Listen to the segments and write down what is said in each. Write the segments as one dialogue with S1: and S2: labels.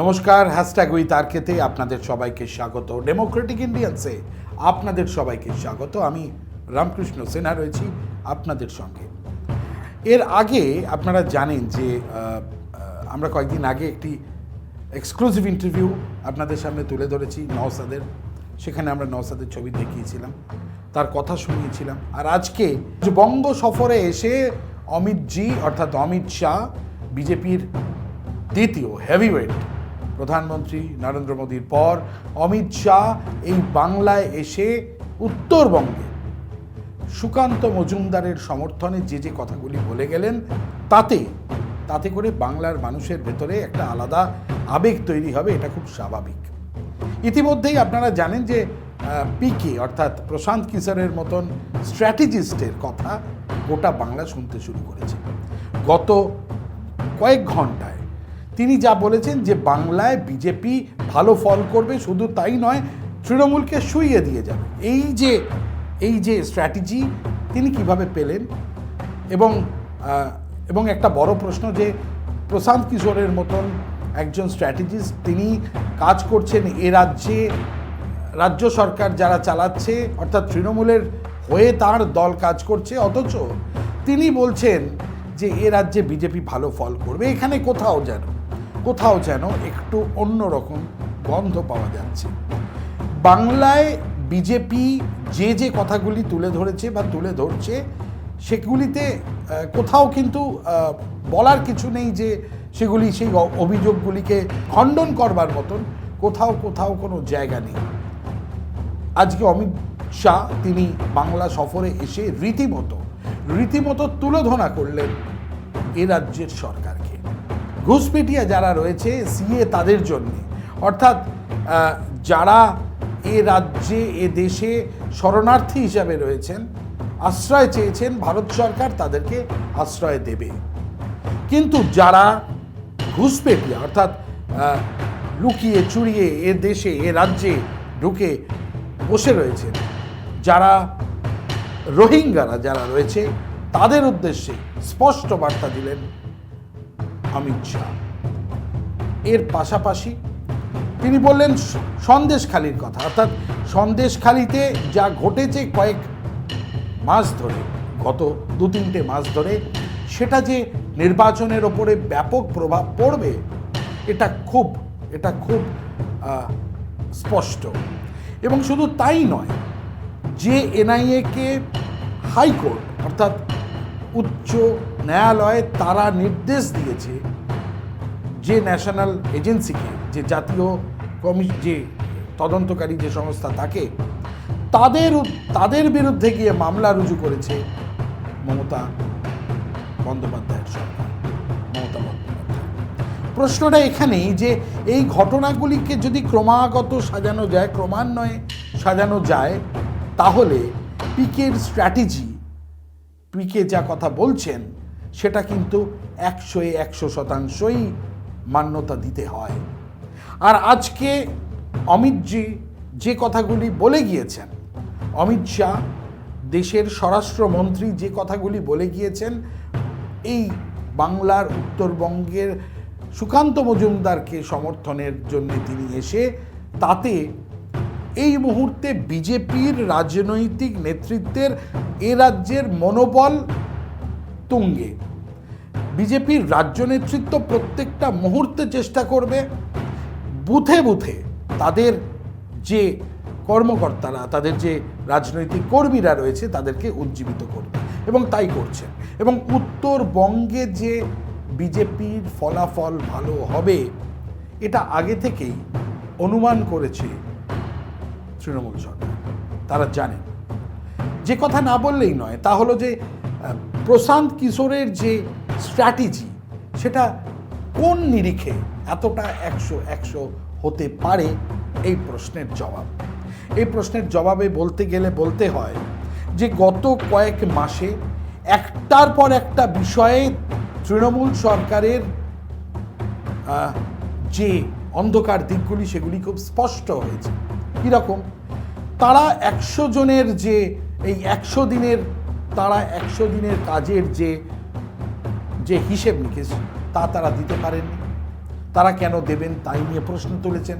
S1: নমস্কার hashtag with আরকেতে আপনাদের সবাইকে স্বাগত। ডেমোক্রেটিক ইন্ডিয়ান্সে আপনাদের সবাইকে স্বাগত। আমি রামকৃষ্ণ সিনহা রয়েছি আপনাদের সঙ্গে। এর আগে আপনারা জানেন যে আমরা কয়েকদিন আগে একটি এক্সক্লুসিভ ইন্টারভিউ আপনাদের সামনে তুলে ধরেছি নওসাদের। সেখানে আমরা নওসাদের ছবি দেখিয়েছিলাম, তার কথা শুনিয়েছিলাম। আর আজকে যে বঙ্গ সফরে এসে অমিত জি, অর্থাৎ অমিত শাহ, বিজেপির দ্বিতীয় হেভিওয়েট প্রধানমন্ত্রী নরেন্দ্র মোদীর পর অমিত শাহ এই বাংলায় এসে উত্তরবঙ্গে সুকান্ত মজুমদারের সমর্থনে যে যে কথাগুলি বলে গেলেন, তাতে তাতে করে বাংলার মানুষের ভেতরে একটা আলাদা আবেগ তৈরি হবে, এটা খুব স্বাভাবিক। ইতিমধ্যেই আপনারা জানেন যে পিকে, অর্থাৎ প্রশান্ত কিশোরের মতন স্ট্র্যাটেজিস্টের কথা গোটা বাংলা শুনতে শুরু করেছে। গত কয়েক ঘন্টায় তিনি যা বলেছেন যে বাংলায় বিজেপি ভালো ফল করবে, শুধু তাই নয়, তৃণমূলকে শুইয়ে দিয়ে যাবে। এই যে এই যে স্ট্র্যাটেজি তিনি কীভাবে পেলেন? এবং এবং একটা বড় প্রশ্ন যে প্রশান্ত কিশোরের মতন একজন স্ট্র্যাটেজিস্ট তিনি কাজ করছেন এ রাজ্যে, রাজ্য সরকার যারা চালাচ্ছে, অর্থাৎ তৃণমূলের হয়ে তার দল কাজ করছে, অথচ তিনি বলছেন যে এ রাজ্যে বিজেপি ভালো ফল করবে, এখানে কোথাও যেন। কোথাও যেন একটু অন্যরকম গন্ধ পাওয়া যাচ্ছে। বাংলায় বিজেপি যে যে কথাগুলি তুলে ধরেছে বা তুলে ধরছে, সেগুলিতে কোথাও কিন্তু বলার কিছু নেই যে সেগুলি সেই অভিযোগগুলিকে খণ্ডন করবার মতন কোথাও কোথাও কোনো জায়গা নেই। আজকে অমিত শাহ তিনি বাংলা সফরে এসে রীতিমতো রীতিমতো তুলোধনা করলেন এ রাজ্যের সরকারকে ঘুষপেটিয়া যারা রয়েছে, সিএ তাদের জন্য। অর্থাৎ যারা এ রাজ্যে, এ দেশে শরণার্থী হিসাবে রয়েছেন, আশ্রয় চেয়েছেন, ভারত সরকার তাদেরকে আশ্রয় দেবে। কিন্তু যারা ঘুষপেটিয়া, অর্থাৎ লুকিয়ে চুরিয়ে এ দেশে, এ রাজ্যে ঢুকে বসে রয়েছেন, যারা রোহিঙ্গারা যারা রয়েছে, তাদের উদ্দেশ্যে স্পষ্ট বার্তা দিলেন অমিত শাহ এর পাশাপাশি তিনি বললেন, সন্দেশখালির কথা। অর্থাৎ সন্দেশখালিতে যা ঘটেছে কয়েক মাস ধরে, গত দু তিনটে মাস ধরে, সেটা যে নির্বাচনের ওপরে ব্যাপক প্রভাব পড়বে, এটা খুব এটা খুব স্পষ্ট। এবং শুধু তাই নয়, যে এনআইএকে হাইকোর্ট, অর্থাৎ উচ্চ ন্যায়ালয়ে তারা নির্দেশ দিয়েছে যে ন্যাশনাল এজেন্সিকে, যে জাতীয় কমি যে তদন্তকারী যে সংস্থা তাকে, তাদের তাদের বিরুদ্ধে গিয়ে মামলা রুজু করেছে মমতা বন্দ্যোপাধ্যায়ের সরকার। মমতা বন্দ্যোপাধ্যায়। প্রশ্নটা এখানেই যে এই ঘটনাগুলিকে যদি ক্রমাগত সাজানো যায়, ক্রমান্বয়ে সাজানো যায়, তাহলে পিকের স্ট্র্যাটেজি পিকে যা কথা বলছেন, সেটা কিন্তু একশোয় একশো শতাংশই মান্যতা দিতে হয়। আর আজকে অমিতজি যে কথাগুলি বলে গিয়েছেন, অমিত শাহ, দেশের স্বরাষ্ট্রমন্ত্রী যে কথাগুলি বলে গিয়েছেন, এই বাংলার উত্তরবঙ্গের সুকান্ত মজুমদারকে সমর্থনের জন্য তিনি এসে তাতে এই মুহূর্তে বিজেপির রাজনৈতিক নেতৃত্বের এ রাজ্যের মনোবল তুঙ্গে। বিজেপির রাজ্য নেতৃত্ব প্রত্যেকটা মুহূর্তে চেষ্টা করবে, বুথে বুথে তাদের যে কর্মকর্তারা, তাদের যে রাজনৈতিক কর্মীরা রয়েছে, তাদেরকে উজ্জীবিত করবে। এবং তাই করছেন। এবং উত্তরবঙ্গে যে বিজেপির ফলাফল ভালো হবে, এটা আগে থেকেই অনুমান করেছে তৃণমূল সরকার। তারা জানেন যে কথা না বললেই নয়, তা হলো যে প্রশান্ত কিশোরের যে স্ট্র্যাটেজি, সেটা কোন নিরিখে এতটা একশো একশো হতে পারে, এই প্রশ্নের জবাব। এই প্রশ্নের জবাবে বলতে গেলে বলতে হয় যে, গত কয়েক মাসে একটার পর একটা বিষয়ে তৃণমূল সরকারের যে অন্ধকার দিকগুলি, সেগুলি খুব স্পষ্ট হয়েছে। কীরকম? তারা একশো জনের যে, এই একশো দিনের, তারা একশো দিনের কাজের যে যে হিসেব নিকেশ তা তারা দিতে পারেননি। তারা কেন দেবেন তাই নিয়ে প্রশ্ন তুলেছেন।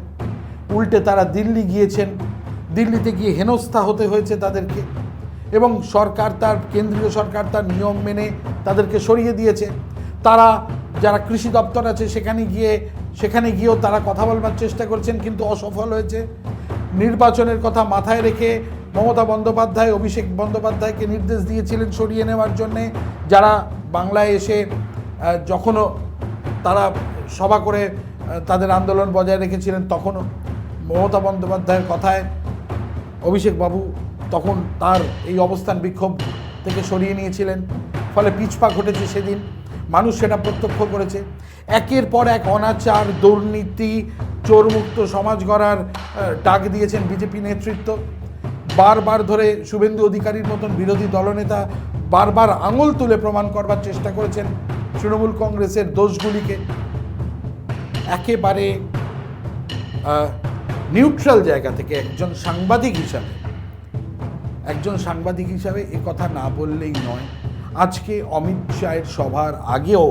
S1: উল্টে তারা দিল্লি গিয়েছেন। দিল্লিতে গিয়ে হেনস্থা হতে হয়েছে তাদেরকে। এবং সরকার তার, কেন্দ্রীয় সরকার তার নিয়ম মেনে তাদেরকে সরিয়ে দিয়েছে। তারা যারা কৃষি দপ্তর আছে, সেখানে গিয়ে, সেখানে গিয়েও তারা কথা বলবার চেষ্টা করছেন, কিন্তু অসফল হয়েছে। নির্বাচনের কথা মাথায় রেখে মমতা বন্দ্যোপাধ্যায়, অভিষেক বন্দ্যোপাধ্যায়কে নির্দেশ দিয়েছিলেন সরিয়ে নেওয়ার জন্যে। যারা বাংলায় এসে যখনও তারা সভা করে তাদের আন্দোলন বজায় রেখেছিলেন, তখনও মমতা বন্দ্যোপাধ্যায়ের কথায় অভিষেক বাবু তখন তার এই অবস্থান বিক্ষোভ থেকে সরিয়ে নিয়েছিলেন। ফলে পিছপা ঘটেছে সেদিন। মানুষ সেটা প্রত্যক্ষ করেছে। একের পর এক অনাচার, দুর্নীতি, চোরমুক্ত সমাজ গড়ার ডাক দিয়েছেন বিজেপি নেতৃত্ব। বারবার ধরে শুভেন্দু অধিকারীর মতন বিরোধী দলনেতা বারবার আঙুল তুলে প্রমাণ করবার চেষ্টা করেছেন তৃণমূল কংগ্রেসের দোষগুলিকে। একেবারে নিউট্রাল জায়গা থেকে একজন সাংবাদিক হিসাবে, একজন সাংবাদিক হিসাবে এ কথা না বললেই নয়। আজকে অমিত শাহের সভার আগেও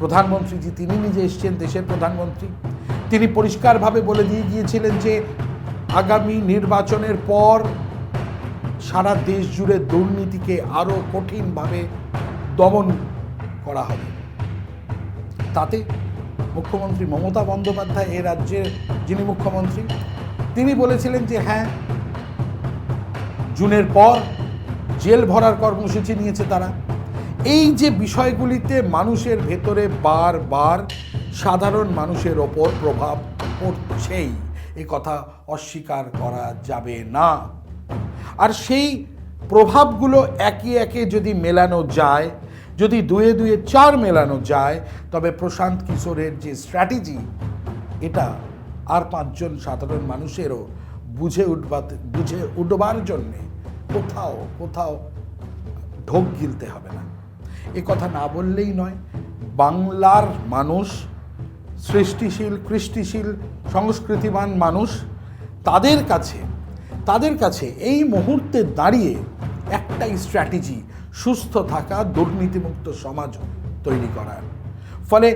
S1: প্রধানমন্ত্রীজি, তিনি নিজে এসছেন দেশের প্রধানমন্ত্রী। তিনি পরিষ্কারভাবে বলে দিয়ে গিয়েছিলেন যে আগামী নির্বাচনের পর সারা দেশ জুড়ে দুর্নীতিকে আরও কঠিনভাবে দমন করা হবে। তাতে মুখ্যমন্ত্রী মমতা বন্দ্যোপাধ্যায় এ রাজ্যের যিনি মুখ্যমন্ত্রী, তিনি বলেছিলেন যে হ্যাঁ জুনের পর জেল ভরার কর্মসূচি নিয়েছে তারা। এই যে বিষয়গুলিতে মানুষের ভেতরে বারবার সাধারণ মানুষের ওপর প্রভাব পড়ছেই। এ কথা অস্বীকার করা যাবে না। আর সেই প্রভাবগুলো একে একে যদি মেলানো যায়, যদি দুয়ে দুয়ে চার মেলানো যায়, তবে প্রশান্ত কিশোরের যে স্ট্র্যাটেজি, এটা আর পাঁচজন সাধারণ মানুষেরও বুঝে উঠবা বুঝে উঠবার জন্যে কোথাও কোথাও ঢোক গিলতে হবে না। এ কথা না বললেই নয়, বাংলার মানুষ সৃষ্টিশীল, কৃষ্টিশীল, সংস্কৃতিবান মানুষ তাদের কাছে তাদের কাছে এই মুহূর্তে দাঁড়িয়ে একটাই স্ট্র্যাটেজি সুস্থ থাকা, দুর্নীতিমুক্ত সমাজ তৈরি করার ফলে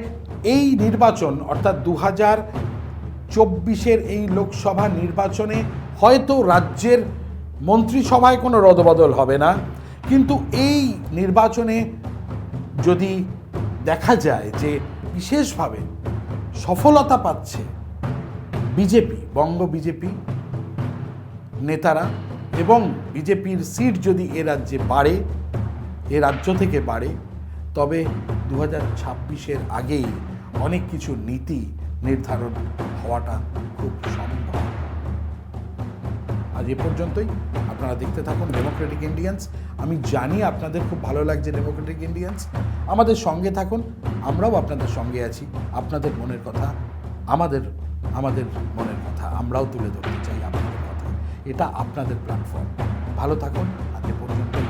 S1: এই নির্বাচন, অর্থাৎ দু হাজার চব্বিশের এই লোকসভা নির্বাচনে হয়তো রাজ্যের মন্ত্রিসভায় কোনো রদবদল হবে না, কিন্তু এই নির্বাচনে যদি দেখা যায় যে বিশেষভাবে সফলতা পাচ্ছে বিজেপি, বঙ্গ বিজেপি নেতারা এবং বিজেপির সিট যদি এ রাজ্যে বাড়ে, এ রাজ্য থেকে বাড়ে, তবে দু হাজার আগেই অনেক কিছু নীতি নির্ধারণ হওয়াটা খুব সম্ভব আজ এ পর্যন্তই। আপনারা দেখতে থাকুন ডেমোক্রেটিক ইন্ডিয়ান্স আমি জানি আপনাদের খুব ভালো লাগছে ডেমোক্রেটিক ইন্ডিয়ান্স আমাদের সঙ্গে থাকুন, আমরাও আপনাদের সঙ্গে আছি। আপনাদের মনের কথা, আমাদের আমাদের মনের কথা, আমরাও তুলে ধরতে চাই আপনাদের কথা। এটা আপনাদের প্ল্যাটফর্ম ভালো থাকুন, আজ এ পর্যন্তই।